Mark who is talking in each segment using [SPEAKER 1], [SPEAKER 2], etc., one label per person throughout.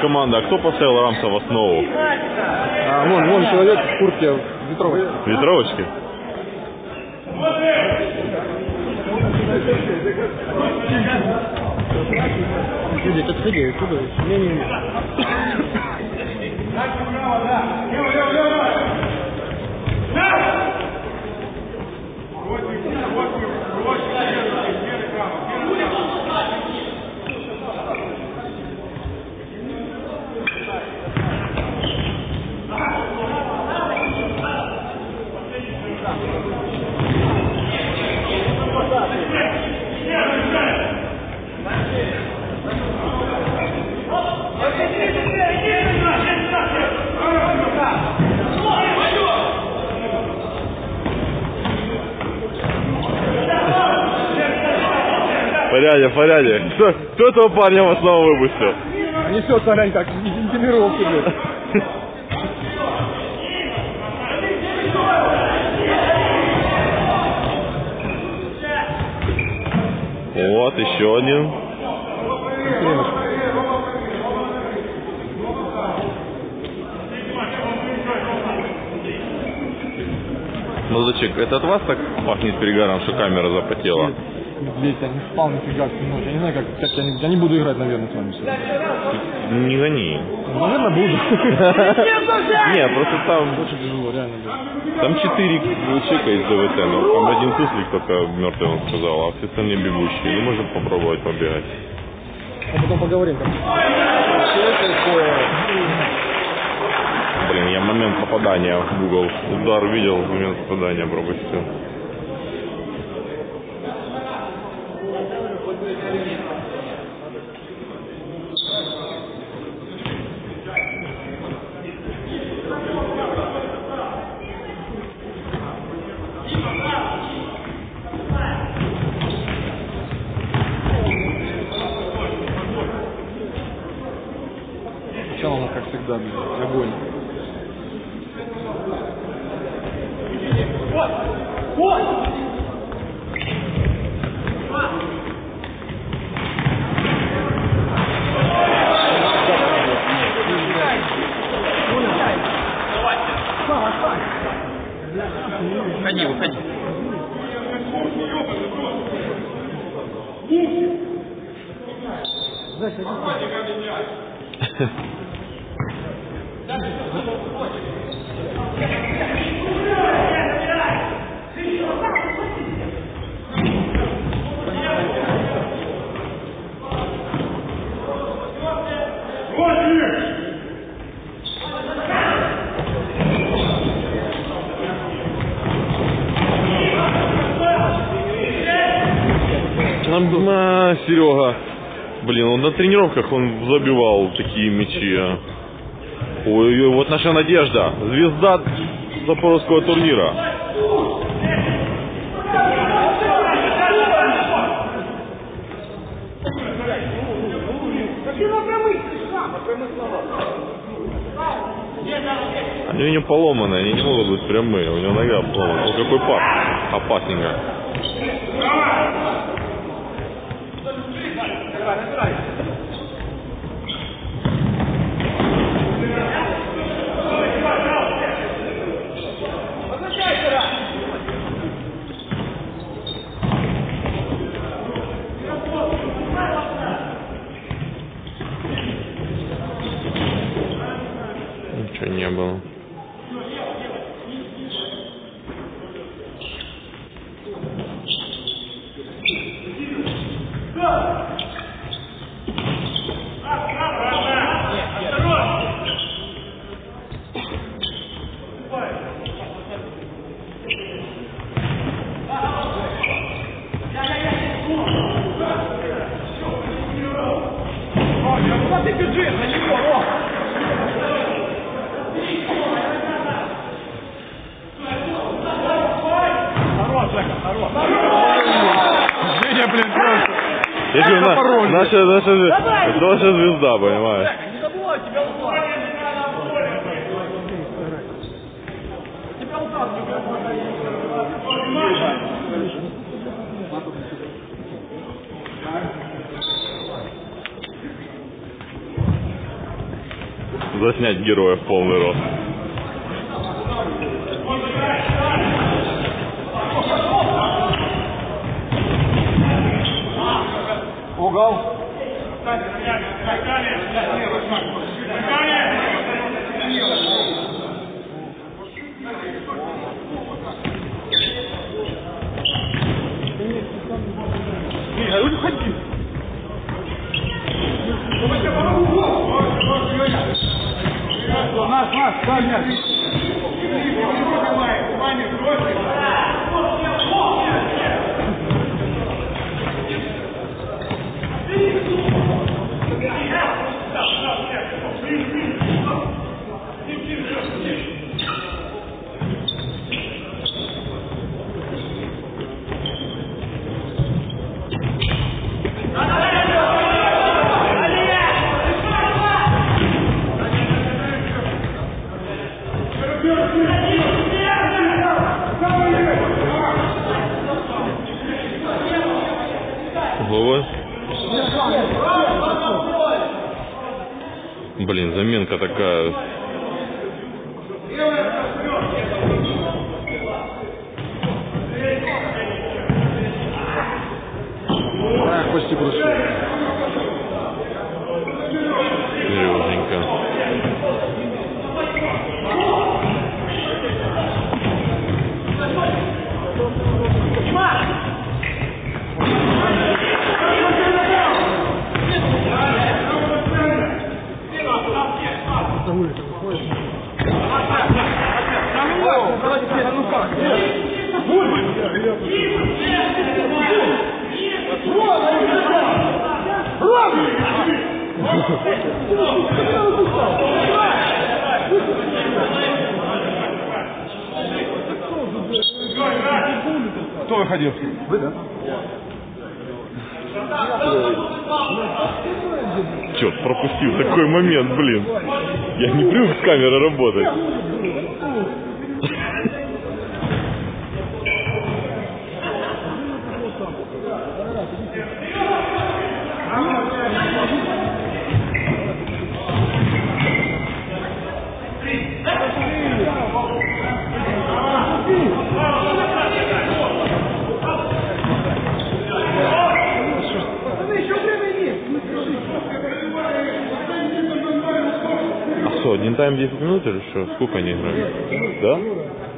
[SPEAKER 1] Команда, а кто поставил Рамса в основу?
[SPEAKER 2] А, вон, вон человек в куртке ветровой.
[SPEAKER 1] Ветровочки?
[SPEAKER 2] Люди, подходи, оттуда. Не-не-не.
[SPEAKER 1] В порядке, в порядке. Кто, кто этого парня в основу выпустил?
[SPEAKER 2] Несется, глянь, как в тренировке, блядь.
[SPEAKER 1] Вот, еще один. Ну зачем? Это от вас так пахнет перегаром, что камера запотела?
[SPEAKER 2] Блядь, я не спал нифига всю ночь. Я не знаю, как, как я, не, я не буду играть, наверное, с вами сегодня.
[SPEAKER 1] Не гони.
[SPEAKER 2] Ну, Наверное, буду.
[SPEAKER 1] Не, просто там,
[SPEAKER 2] Очень тяжело, реально,
[SPEAKER 1] там четыре человека из ДВТ, но там один суслик только мертвый, он сказал, а все остальные бегущие. Ну, можно попробовать побегать.
[SPEAKER 2] А потом поговорим.
[SPEAKER 1] Блин, я момент попадания в угол. Удар видел, момент попадания пропустил.
[SPEAKER 2] У нас,
[SPEAKER 1] Нам, а, Серега. Блин, он на тренировках он забивал такие мячи. а. Ой-ой, вот наша надежда. Звезда Запорожского турнира. Они у него поломанные, они не могут быть прямые. У него нога поломана. О, какой пас. Опасненько.
[SPEAKER 2] Женя, блин, просто.
[SPEAKER 1] Я говорю, на- наша, наша, наша звезда, понимаешь? Заснять героя в полный рост. Vassalhas. Блин, заменка такая.
[SPEAKER 2] Ах, почти прошел. Кто выходил? Вы, да?
[SPEAKER 1] Черт, пропустил такой момент, блин. Я не привык с камерой работать. Тайм 10 минут или что? Сколько они играют? Да?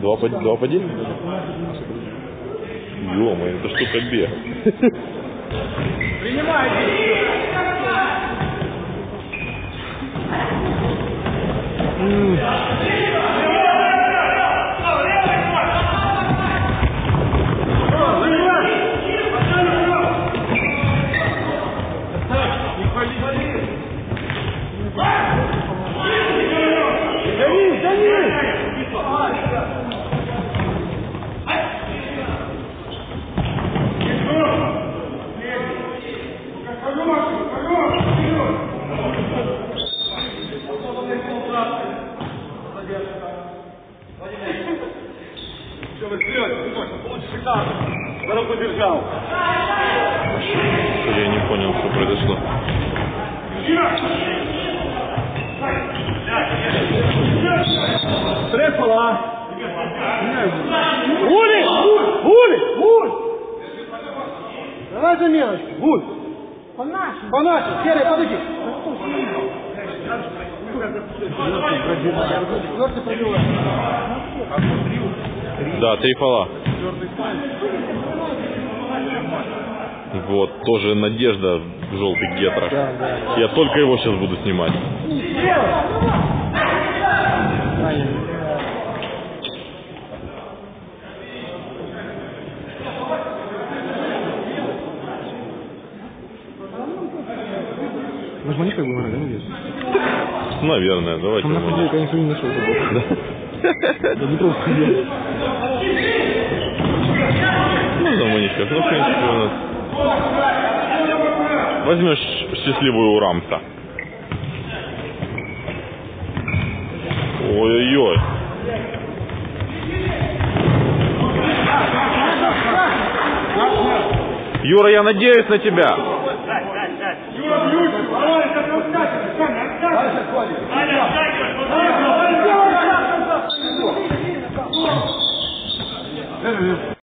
[SPEAKER 1] Два по, два по 10? Ё-моё, это штука бег. Я не понял, что произошло.
[SPEAKER 2] Трефала. Ули! Ули! Ули! Давай за мелочь. Гуль. По нашему. По нашему. Серый, подойди.
[SPEAKER 1] Да, три фола. Вот, тоже надежда в желтых гетрах.
[SPEAKER 2] Да, да.
[SPEAKER 1] Я только его сейчас буду снимать.
[SPEAKER 2] Нажмани как бы на надеюсь.
[SPEAKER 1] Наверное, давайте.
[SPEAKER 2] Там на
[SPEAKER 1] мы-
[SPEAKER 2] ходе я никто не нашел.
[SPEAKER 1] Да.
[SPEAKER 2] Я не просто ходил.
[SPEAKER 1] Ну, на манишках. Ну, в принципе, у нас... Возьмешь счастливую у рамса. Ой-ой-ой. Юра, я надеюсь на тебя.